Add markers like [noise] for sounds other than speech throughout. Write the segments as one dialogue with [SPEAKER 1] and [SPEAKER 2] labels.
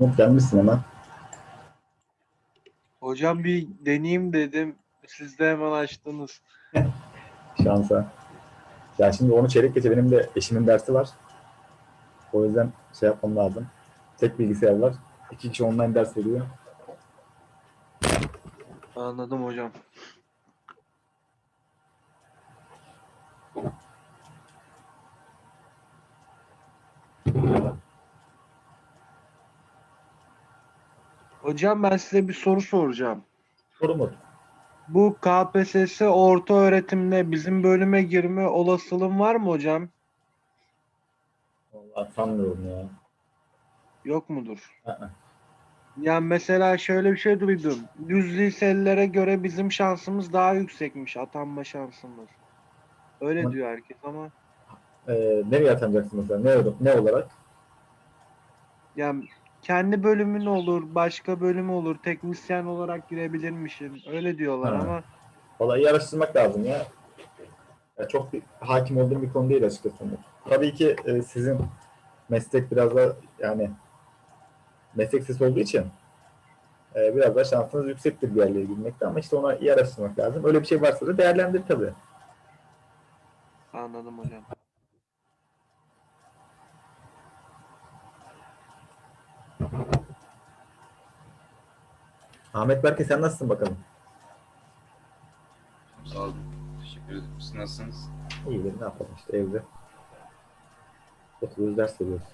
[SPEAKER 1] Umut gelmişsin hemen.
[SPEAKER 2] Hocam bir deneyeyim dedim. Siz de hemen açtınız. [laughs]
[SPEAKER 1] Şansa. Ya şimdi onu çeyrek geçe benim de eşimin dersi var. O yüzden şey yapmam lazım. Tek bilgisayar var. İki kişi online ders veriyor.
[SPEAKER 2] Anladım hocam. Hocam ben size bir soru soracağım.
[SPEAKER 1] Soru mu?
[SPEAKER 2] Bu KPSS orta öğretimde bizim bölüme girme olasılığım var mı hocam?
[SPEAKER 1] Vallahi sanmıyorum ya.
[SPEAKER 2] Yok mudur?
[SPEAKER 1] Hı hı.
[SPEAKER 2] Yani mesela şöyle bir şey duydum. Düz liselilere göre bizim şansımız daha yüksekmiş atanma şansımız. Öyle
[SPEAKER 1] Ama-
[SPEAKER 2] diyor herkes ama
[SPEAKER 1] Ee, nereye atanacaksın mesela? Ne, ne olarak?
[SPEAKER 2] yani kendi bölümün olur, başka bölüm olur, teknisyen olarak girebilirmişsin. Öyle diyorlar
[SPEAKER 1] Ha.
[SPEAKER 2] ama
[SPEAKER 1] iyi araştırmak lazım ya. ya çok bir, hakim olduğum bir konu değil açıkçası. Tabii ki e, sizin meslek biraz da yani meslek sesi olduğu için e, biraz daha şansınız yüksektir bir yerlere girmekte ama işte ona iyi araştırmak lazım. Öyle bir şey varsa da değerlendir tabii.
[SPEAKER 2] anladım hocam.
[SPEAKER 1] Ahmet Berke sen nasılsın bakalım?
[SPEAKER 3] Sağ olun. Teşekkür ederim. Siz nasılsınız?
[SPEAKER 1] İyidir ne yapalım işte evde. Oturuyoruz ders veriyoruz.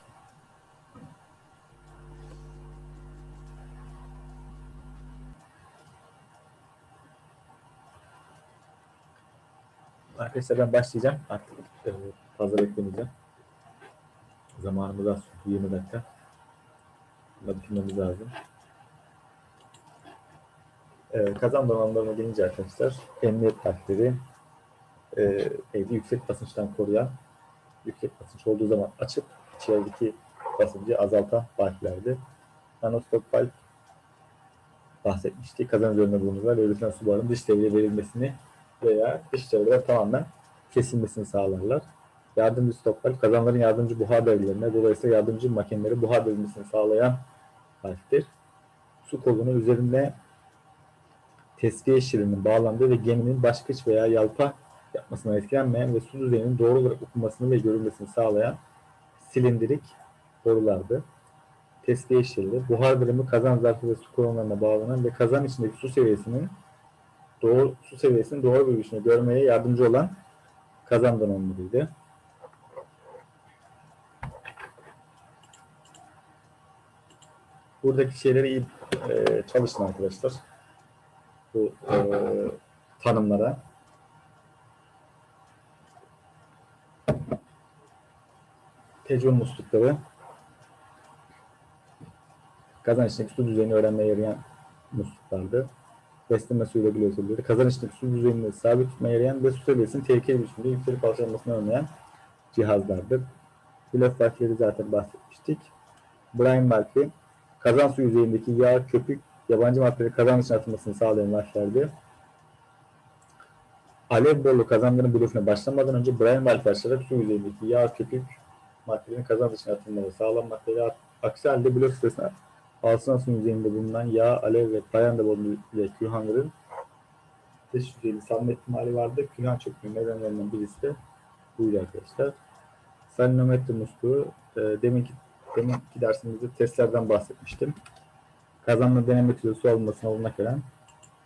[SPEAKER 1] Arkadaşlar ben başlayacağım. Artık e, fazla beklemeyeceğim. Zamanımız az. 20 dakika. Bunu bitirmemiz lazım. E, kazan donanımlarına gelince arkadaşlar emniyet harfleri e, neydi? yüksek basınçtan koruyan yüksek basınç olduğu zaman açıp içerideki basıncı azaltan valflerdi. Nanostop valf bahsetmiştik. Kazan üzerinde bulunuyorlar. Üretilen su buharının dış devreye verilmesini veya dış çevreden tamamen kesilmesini sağlarlar. Yardımcı stop valf kazanların yardımcı buhar devrelerine dolayısıyla yardımcı makineleri buhar verilmesini sağlayan valftir. Su kolunu üzerinde tesviye şirinin bağlandığı ve geminin başkıç veya yalpa yapmasından etkilenmeyen ve su düzeyinin doğru olarak okunmasını ve görülmesini sağlayan silindirik borulardı. Tesviye şeridi, buhar birimi kazan zarfı ve su kolonlarına bağlanan ve kazan içindeki su seviyesinin doğru su seviyesinin doğru bölgüsünü görmeye yardımcı olan kazan donanımlarıydı. Buradaki şeyleri iyi e, çalışın arkadaşlar. Bu e, tanımlara. Tecrübe muslukları kazan içindeki su düzeyini öğrenmeye yarayan musluklardı. Besleme suyuyla glosörleri, kazan içindeki su düzeyini sabit tutmaya yarayan ve su seviyesinin tehlikeli biçimde yükselip alçalmasını önleyen cihazlardı. Blöf valfleri zaten bahsetmiştik. Brine valfi, kazan su yüzeyindeki yağ, köpük, yabancı maddeleri kazan dışına atılmasını sağlayan valflerdi. Alev borulu kazanların blöfüne başlamadan önce Brine valfi açarak su yüzeyindeki yağ, köpük, maddelerin kazan dışına atılmaları sağlanmaktadır. Aksi halde blok sırasında altına su yüzeyinde bulunan yağ, alev ve payanda bolu ile külhanların dış yüzeyini salma ihtimali vardı. Külhan çökme nedenlerinden birisi de buydu arkadaşlar. Salinometre musluğu e, deminki, deminki dersimizde testlerden bahsetmiştim. Kazanma deneme türü su alınmasına olanak veren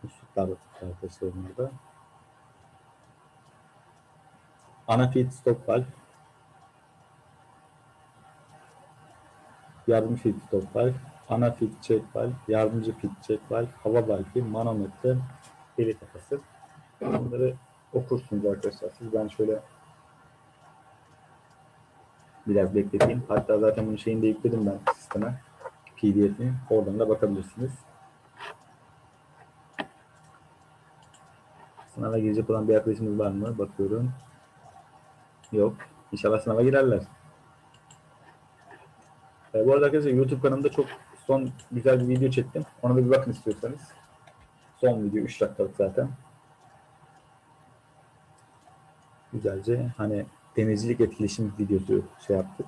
[SPEAKER 1] musluklar da arkadaşlar bunlarda. Ana feed stop valve yardımcı feed stop valve, ana feed check valve, yardımcı feed check valve, hava valfi, manometre, deli kafası. Bunları okursunuz arkadaşlar. Siz ben şöyle biraz bekleteyim. Hatta zaten bunun şeyini de yükledim ben sisteme. PDF'ini. Oradan da bakabilirsiniz. Sınava girecek olan bir arkadaşımız var mı? Bakıyorum. Yok. İnşallah sınava girerler. E, bu arada arkadaşlar YouTube kanalımda çok son güzel bir video çektim. Ona da bir bakın istiyorsanız. Son video 3 dakikalık zaten. Güzelce hani denizcilik etkileşim videosu şey yaptık.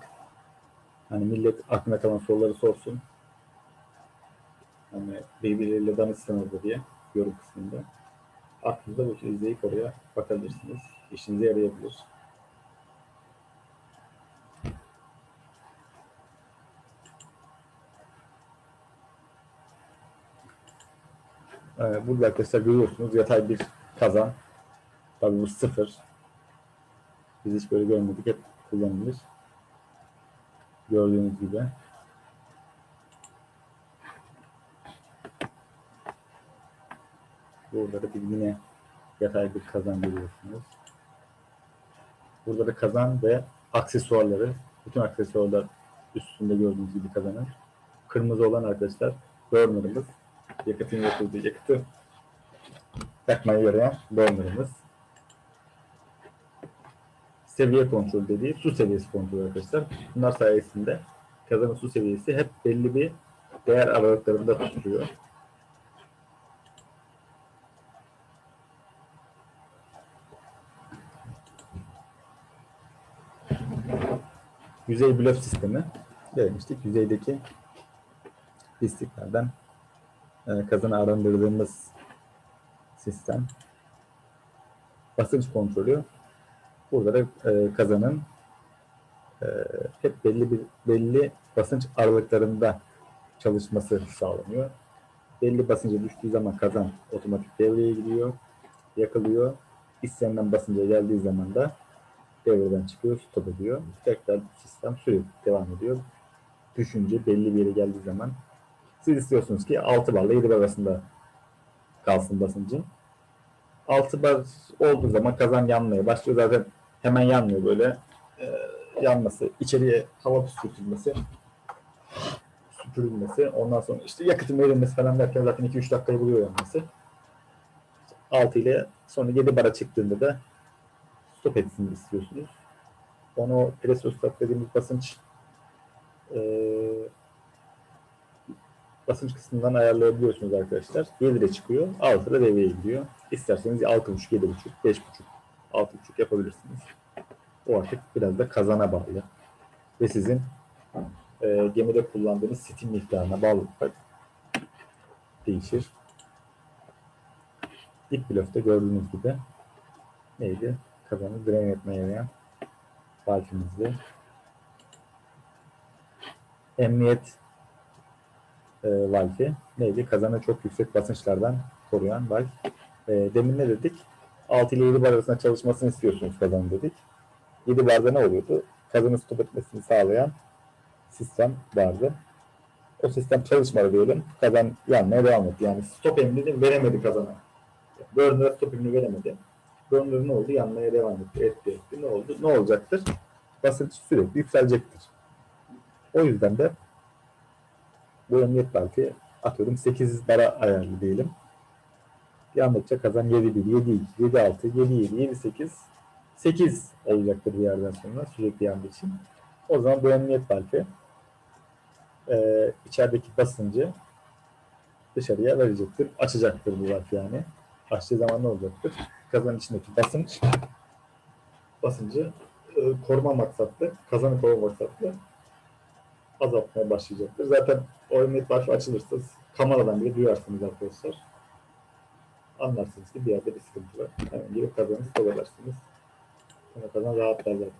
[SPEAKER 1] Hani millet aklına kalan soruları sorsun. Hani birbirleriyle danışsanız diye yorum kısmında. Aklınızda bu izleyip oraya bakabilirsiniz. İşinize yarayabilir. Ee, burada arkadaşlar görüyorsunuz yatay bir kazan. Tabii bu sıfır. Biz hiç böyle görmedik. Hep kullanılır. Gördüğünüz gibi. Burada da bir yine yatay bir kazan görüyorsunuz. Burada da kazan ve aksesuarları. Bütün aksesuarlar üstünde gördüğünüz gibi kazanın. Kırmızı olan arkadaşlar burner'ımız. Yakıtın yapıldığı yakıtı takmaya yarayan burner'ımız. Seviye kontrol dediği su seviyesi kontrolü arkadaşlar. Bunlar sayesinde kazanın su seviyesi hep belli bir değer aralıklarında tutuluyor. Yüzey blöf sistemi demiştik. Yüzeydeki pisliklerden e, kazanı arındırdığımız sistem. Basınç kontrolü. Burada da e, kazanın e, hep belli bir belli basınç aralıklarında çalışması sağlanıyor. Belli basınca düştüğü zaman kazan otomatik devreye giriyor, yakılıyor. İstenilen basınca geldiği zaman da devreden çıkıyor, stop ediyor. Tekrar sistem sürekli devam ediyor. Düşünce belli bir yere geldiği zaman siz istiyorsunuz ki 6 barla 7 bar arasında kalsın basıncın. 6 bar olduğu zaman kazan yanmaya başlıyor. Zaten hemen yanmıyor böyle. Ee, yanması, içeriye hava püskürtülmesi, süpürülmesi, ondan sonra işte yakıtın verilmesi falan derken zaten 2-3 dakikayı buluyor yanması. 6 ile sonra 7 bara çıktığında da stop etsin istiyorsunuz. Onu presostat dediğimiz basınç eee basınç kısmından ayarlayabiliyorsunuz arkadaşlar. 7'de çıkıyor, 6'da devreye gidiyor. İsterseniz 6.5, 7.5, 5.5, 6.5 yapabilirsiniz. O artık biraz da kazana bağlı. Ve sizin e, gemide kullandığınız steam miktarına bağlı değişir. İlk blokta gördüğünüz gibi neydi? Kazanı drain etmeye yarayan valfimizdi. Emniyet e, valfi neydi? Kazanı çok yüksek basınçlardan koruyan valf. E, demin ne dedik? 6 ile 7 bar arasında çalışmasını istiyorsunuz kazanı dedik. 7 barda ne oluyordu? Kazanı stop etmesini sağlayan sistem vardı. O sistem çalışmadı diyelim. Kazan yanmaya devam etti. Yani stop emrini veremedi kazana. Burner'a stop emrini veremedi. Burner ne oldu? Yanmaya devam etti. Etti etti. Ne oldu? Ne olacaktır? Basınç sürekli yükselecektir. O yüzden de bu emniyet belki atıyorum 8 bara ayarlı diyelim. Yandıkça kazan 7 1, 7 2, 7 6, 7 7, 7 8, 8 olacaktır bir yerden sonra sürekli yandığı için. O zaman bu emniyet belki e, içerideki basıncı dışarıya verecektir. Açacaktır bu valf yani. Açtığı zaman ne olacaktır? Kazanın içindeki basınç basıncı e, koruma maksatlı, kazanı koruma maksatlı azaltmaya başlayacaktır. Zaten o emniyet valfi açılırsa kameradan bile duyarsınız arkadaşlar. Anlarsınız ki bir yerde bir sıkıntı var. Hemen girip kazanı edersiniz. Sonra kazan rahatlar zaten.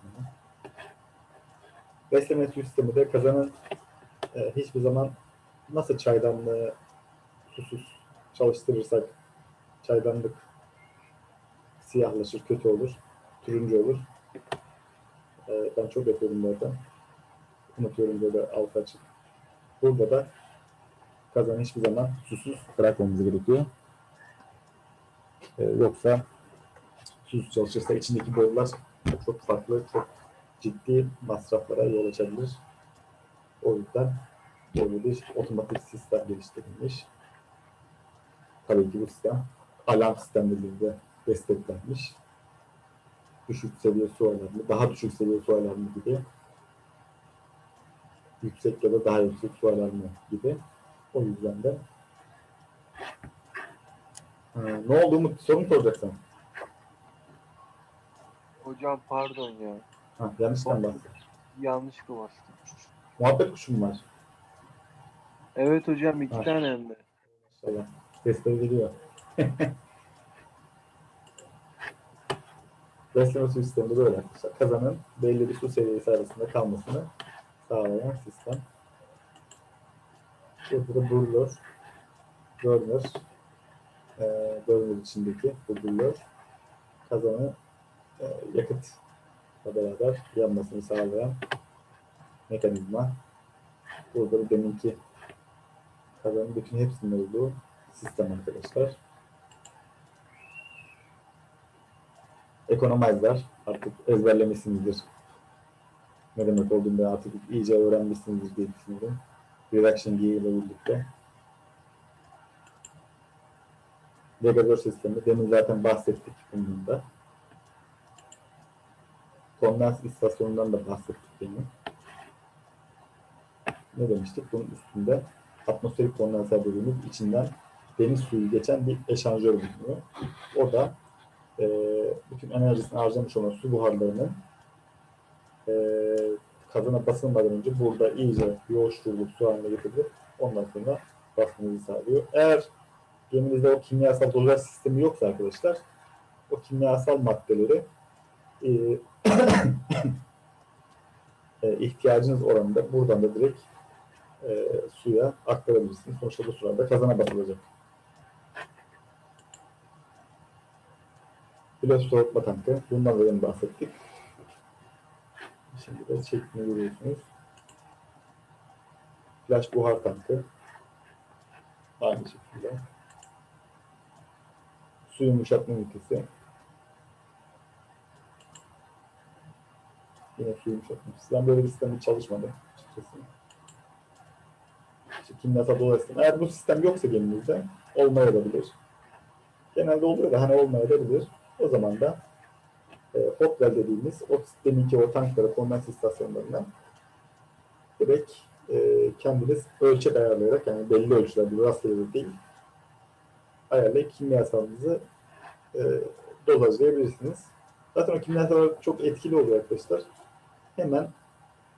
[SPEAKER 1] Besleme sistemi de kazanın e, hiçbir zaman nasıl çaydanlığı susuz çalıştırırsak çaydanlık siyahlaşır, kötü olur, turuncu olur. E, ben çok yapıyorum zaten. Unutuyorum böyle altı açık. Burada da kazanı hiçbir zaman susuz bırakmamız gerekiyor. E, yoksa susuz çalışırsa içindeki borular çok farklı, çok ciddi masraflara yol açabilir. O yüzden böyle bir otomatik sistem geliştirilmiş. Tabii ki bu sistem alarm sistemleriyle de desteklenmiş. Düşük seviye su alarmı, daha düşük seviye su alarmı gibi yüksek ya da daha yüksek su alarmı gibi. O yüzden de Ha, ne oldu Umut? Sorun soracaksın.
[SPEAKER 2] Hocam pardon ya.
[SPEAKER 1] Ha, yanlıştan bastım.
[SPEAKER 2] Yanlışlıkla bastım.
[SPEAKER 1] Muhabbet kuşum var.
[SPEAKER 2] Evet hocam iki
[SPEAKER 1] Ha.
[SPEAKER 2] tane hem de.
[SPEAKER 1] İnşallah. Sesleri geliyor. [laughs] Besleme su sistemi de böyle. Kazanın belli bir su seviyesi arasında kalmasını sağlayan sistem. Burada da burlör, burner, e, burner içindeki bu burlör kazanı e, yakıtla beraber yanmasını sağlayan mekanizma. Burada da deminki kazanın bütün hepsinin olduğu sistem arkadaşlar. Economizer artık ezberlemişsinizdir. Ne demek olduğunu da artık iyice öğrenmişsinizdir diye düşünüyorum. Reduction Gear ile birlikte. Degazör sistemi. Demin zaten bahsettik bundan da. Kondens istasyonundan da bahsettik demin. Ne demiştik? Bunun üstünde atmosferik kondenser dediğimiz içinden deniz suyu geçen bir eşanjör bulunuyor. O da e, bütün enerjisini harcamış olan su buharlarının e, kazana basılmadan önce burada iyice yoğuşturulup su haline getirilip ondan sonra basmanızı sağlıyor. Eğer geminizde o kimyasal dozaj sistemi yoksa arkadaşlar o kimyasal maddeleri e, [coughs] e, ihtiyacınız oranında buradan da direkt e, suya aktarabilirsiniz. Sonuçta bu sularda kazana basılacak. Flash soğutma tankı. Bundan da bahsettik. Şimdi de şeklini görüyorsunuz. Flash buhar tankı. Aynı şekilde. Su yumuşatma ünitesi. Yine su yumuşatma ünitesi. Ben böyle bir sistemde çalışmadım açıkçası. İşte kimyasal dolayı sistem. Eğer bu sistem yoksa geminizde olmayabilir. Genelde oluyor da hani olmayabilir. O zaman da e, well dediğimiz o sisteminki o tanklara, kondens istasyonlarına direkt e, kendiniz ölçek ayarlayarak yani belli ölçülerde rastgele değil ayarlayıp kimyasalınızı e, dozajlayabilirsiniz. Zaten o kimyasal çok etkili oluyor arkadaşlar. Hemen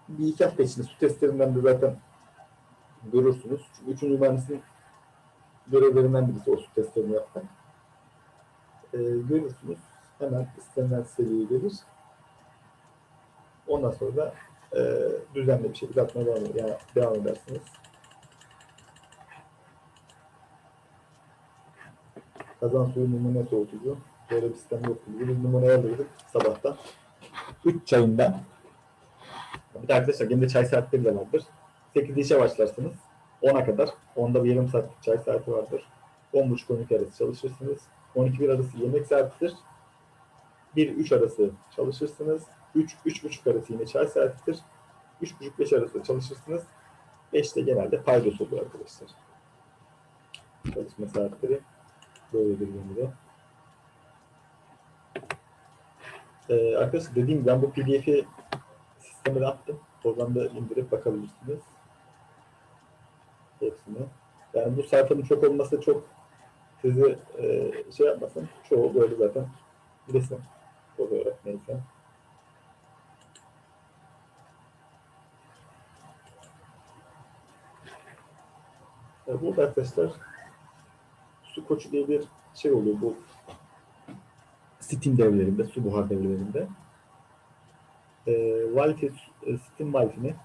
[SPEAKER 1] bir iki hafta içinde su testlerinden de zaten görürsünüz. Çünkü üçüncü mühendisin görevlerinden birisi o su testlerini yapmak. E, görürsünüz. Hemen istenilen seviyeye gelir. Ondan sonra da e, düzenli bir şekilde atmaya devam, yani devam edersiniz. Kazan suyu numune soğutucu. Böyle bir sistem yok. Biz numuneye alırdık sabahta. 3 çayından. Bir de arkadaşlar günde çay saatleri de vardır. 8'de işe başlarsınız. 10'a kadar. 10'da bir yarım saatlik çay saati vardır. 10.30-12 arası çalışırsınız. 12-1 arası yemek saatidir. 1-3 arası çalışırsınız. 3-3.30 arası yine çay saatidir. 3.30-5 arası çalışırsınız. 5'te genelde paydos oluyor arkadaşlar. Çalışma saatleri böyledir yine. Ee, arkadaşlar dediğim gibi ben bu pdf'i sisteme de attım. Oradan da indirip bakabilirsiniz. Hepsini. Yani bu sayfanın çok olması çok sizi e, şey yapmasın. Çoğu böyle zaten resim olarak neyse. E, burada arkadaşlar su koçu diye bir şey oluyor bu Steam devrelerinde, su buhar devrelerinde. E, Wi-Fi, e, Steam Wi-Fi'ni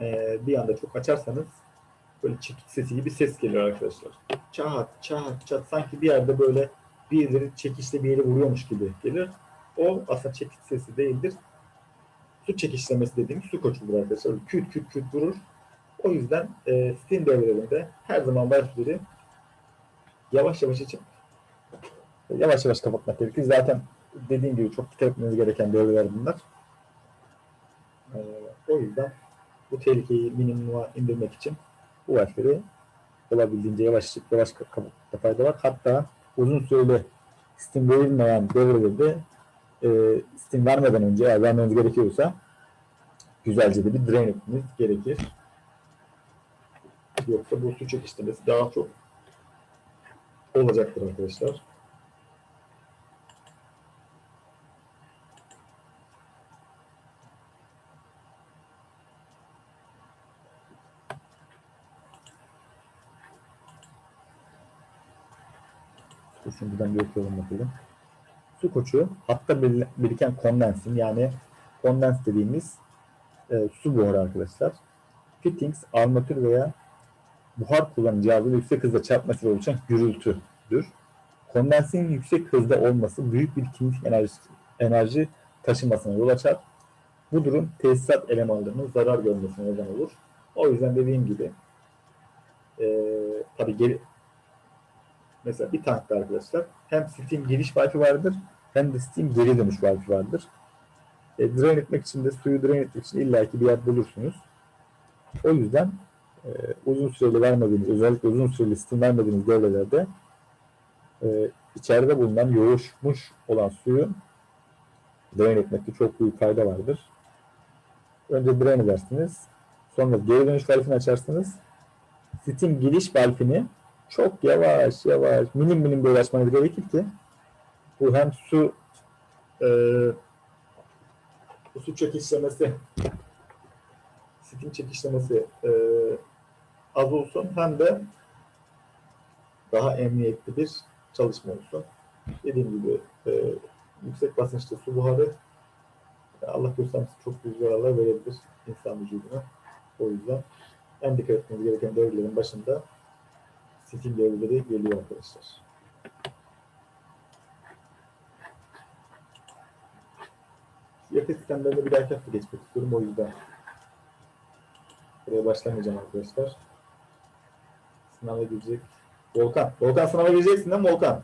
[SPEAKER 1] e, bir anda çok açarsanız böyle çekiç sesi gibi ses geliyor arkadaşlar. Çat çat çat sanki bir yerde böyle birileri çekiçle bir yere vuruyormuş gibi gelir. O aslında çekiç sesi değildir. Su çekişlemesi dediğimiz su koçudur arkadaşlar. Küt küt küt vurur. O yüzden e, Steam devrelerinde her zaman Wi-Fi'leri yavaş yavaş açıp yavaş yavaş kapatmak gerekir. Zaten dediğim gibi çok dikkat etmeniz gereken devreler bunlar. E, o yüzden bu tehlikeyi minimuma indirmek için bu Wi-Fi'leri olabildiğince yavaş yavaş kapatmakta fayda var. Hatta uzun süreli Steam verilmeyen devrelerde e, Steam vermeden önce eğer vermeniz gerekiyorsa güzelce de bir drain etmeniz gerekir. Yoksa bu su çekiştirmesi daha çok olacaktır arkadaşlar. Dur Şimdi buradan okuyalım bakalım. Su koçu hatta bir- biriken kondensin yani kondens dediğimiz e, su buharı arkadaşlar. Fittings, armatür veya buhar kullanan cihazın yüksek hızda çarpmasıyla oluşan gürültüdür. Kondensin yüksek hızda olması büyük bir kinetik enerji, enerji taşımasına yol açar. Bu durum tesisat elemanlarının zarar görmesine neden olur. O yüzden dediğim gibi eee tabii mesela bir tankta arkadaşlar hem steam giriş valfi vardır hem de steam geri dönüş valfi vardır. E, drain etmek için de suyu drain etmek için illaki bir yer bulursunuz. O yüzden e, uzun süreli vermediğiniz, özellikle uzun süreli steam vermediğiniz devrelerde e, içeride bulunan yoğuşmuş olan suyu drain etmekte çok büyük fayda vardır. Önce drain edersiniz. Sonra geri dönüş valfini açarsınız. Steam giriş valfini çok yavaş yavaş minim minim böyle açmanız gerekir ki bu hem su e, bu su çekişlemesi steam çekişlemesi e, az olsun hem de daha emniyetli bir çalışma olsun. Dediğim gibi e, yüksek basınçta su buharı Allah göstermesin çok büyük zararlar verebilir insan vücuduna. O yüzden en dikkat etmeniz gereken devrelerin başında steam devreleri geliyor arkadaşlar. Yakıt sistemlerine bir dahaki hafta geçmek istiyorum o yüzden. Buraya başlamayacağım arkadaşlar. Sınava girecek. Volkan. Volkan sınava gireceksin değil mi Volkan?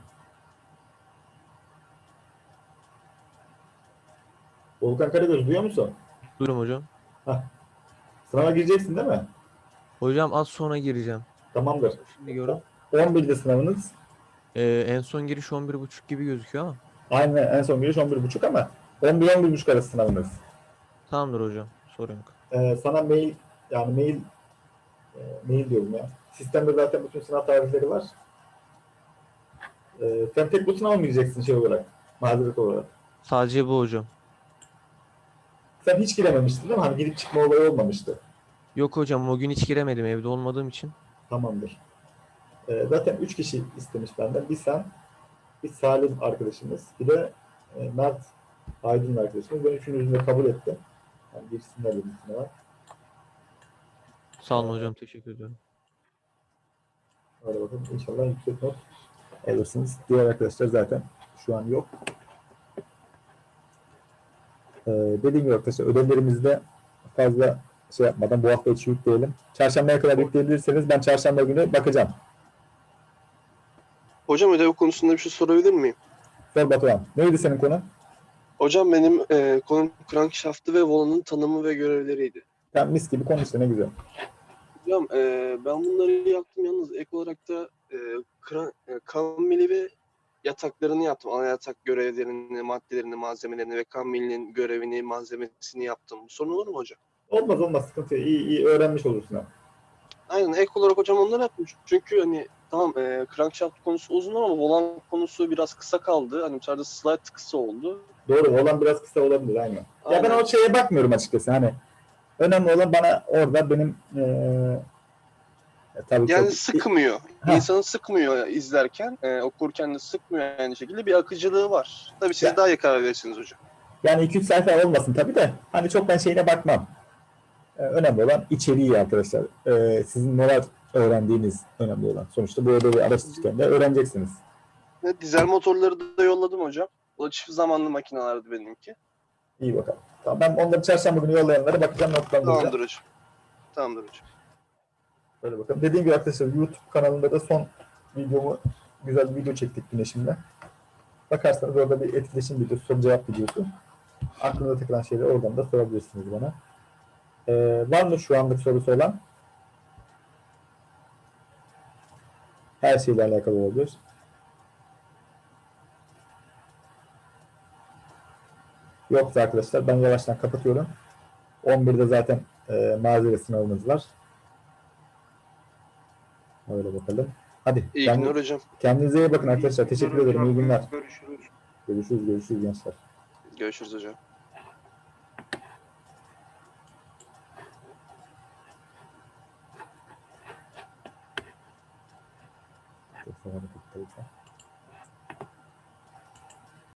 [SPEAKER 1] Volkan Karagöz duyuyor musun?
[SPEAKER 4] Buyurun hocam.
[SPEAKER 1] Sınava gireceksin değil mi?
[SPEAKER 4] Hocam az sonra gireceğim.
[SPEAKER 1] Tamamdır.
[SPEAKER 4] Şimdi görün.
[SPEAKER 1] 11'de sınavınız.
[SPEAKER 4] Ee, en son giriş 11.30 gibi gözüküyor ama.
[SPEAKER 1] Aynı en son giriş 11.30 ama 11-11.30 arası sınavınız.
[SPEAKER 4] Tamamdır hocam. Sorun yok.
[SPEAKER 1] Ee, sana mail yani mail e, mail diyorum ya. Sistemde zaten bütün sınav tarihleri var. Ee, sen tek bu sınava mı gireceksin şey olarak? Mazeret olarak.
[SPEAKER 4] Sadece bu hocam.
[SPEAKER 1] Sen hiç girememiştin değil mi? Hani girip çıkma olayı olmamıştı.
[SPEAKER 4] Yok hocam o gün hiç giremedim evde olmadığım için.
[SPEAKER 1] Tamamdır. Ee, zaten üç kişi istemiş benden. Bir sen, bir Salim arkadaşımız, bir de e, Mert Aydın arkadaşımız. Ben üçünüzü de kabul ettim. Yani girsinler dedim sınava.
[SPEAKER 4] Sağ olun hocam teşekkür ediyorum.
[SPEAKER 1] Hadi bakalım inşallah yüksek not alırsınız. Diğer arkadaşlar zaten şu an yok. Ee, dediğim gibi arkadaşlar ödevlerimizde fazla şey yapmadan bu hafta içi yükleyelim. Çarşambaya kadar yükleyebilirseniz ben çarşamba günü bakacağım.
[SPEAKER 5] Hocam ödev konusunda bir şey sorabilir miyim?
[SPEAKER 1] Sor Batuhan. Neydi senin konu?
[SPEAKER 5] Hocam benim e, konum crankshaft'ı ve volanın tanımı ve görevleriydi.
[SPEAKER 1] Sen mis gibi konuş işte ne güzel.
[SPEAKER 5] Hocam e, ben bunları yaptım yalnız ek olarak da e, kran, e, kammili ve yataklarını yaptım. Ana yatak görevlerini, maddelerini, malzemelerini ve kammilinin görevini, malzemesini yaptım. Sorun olur mu hocam?
[SPEAKER 1] Olmaz olmaz sıkıntı yok. İyi, iyi öğrenmiş olursun. ha.
[SPEAKER 5] Aynen ek olarak hocam onları yaptım. Çünkü hani tamam e, crankshaft konusu uzun ama volan konusu biraz kısa kaldı. Hani içeride slide kısa oldu.
[SPEAKER 1] Doğru olan biraz kısa olabilir aynen. Ya ben
[SPEAKER 5] Aynen.
[SPEAKER 1] o şeye bakmıyorum açıkçası hani. Önemli olan bana orada benim eee e, tabii
[SPEAKER 5] Yani
[SPEAKER 1] çok-
[SPEAKER 5] sıkmıyor.
[SPEAKER 1] Ha.
[SPEAKER 5] İnsanı sıkmıyor izlerken, e, okurken de sıkmıyor aynı şekilde. Bir akıcılığı var. Tabii siz
[SPEAKER 1] Ya-
[SPEAKER 5] daha iyi karar verirsiniz hocam.
[SPEAKER 1] Yani 2-3 sayfa olmasın tabii de hani çok ben şeyine bakmam. Ee, önemli olan içeriği arkadaşlar. Ee, sizin neler öğrendiğiniz önemli olan. Sonuçta bu ödevi araştırırken de öğreneceksiniz.
[SPEAKER 5] Ve dizel motorları da yolladım hocam. O çift zamanlı makinelerdi benimki.
[SPEAKER 1] İyi bakalım. Tamam, ben onları çarşamba günü yollayanlara bakacağım notlandıracağım.
[SPEAKER 5] Tamamdır hocam. Tamamdır hocam.
[SPEAKER 1] Böyle bakalım. Dediğim gibi arkadaşlar YouTube kanalında da son videomu güzel bir video çektik güneşimle. Bakarsanız orada bir etkileşim videosu, soru cevap videosu. Aklınıza takılan şeyleri oradan da sorabilirsiniz bana. Ee, var mı şu anlık sorusu olan? Her şeyle alakalı olabilir. Yoksa arkadaşlar ben yavaştan kapatıyorum. 11'de zaten e, mazeret sınavımız var. Öyle bakalım. Hadi.
[SPEAKER 5] İyi
[SPEAKER 1] kend-
[SPEAKER 5] günler hocam.
[SPEAKER 1] kendinize iyi bakın arkadaşlar. Teşekkür ederim. İyi günler.
[SPEAKER 2] Görüşürüz.
[SPEAKER 1] Görüşürüz. Görüşürüz gençler.
[SPEAKER 5] Görüşürüz hocam.
[SPEAKER 1] Çok sağ olun.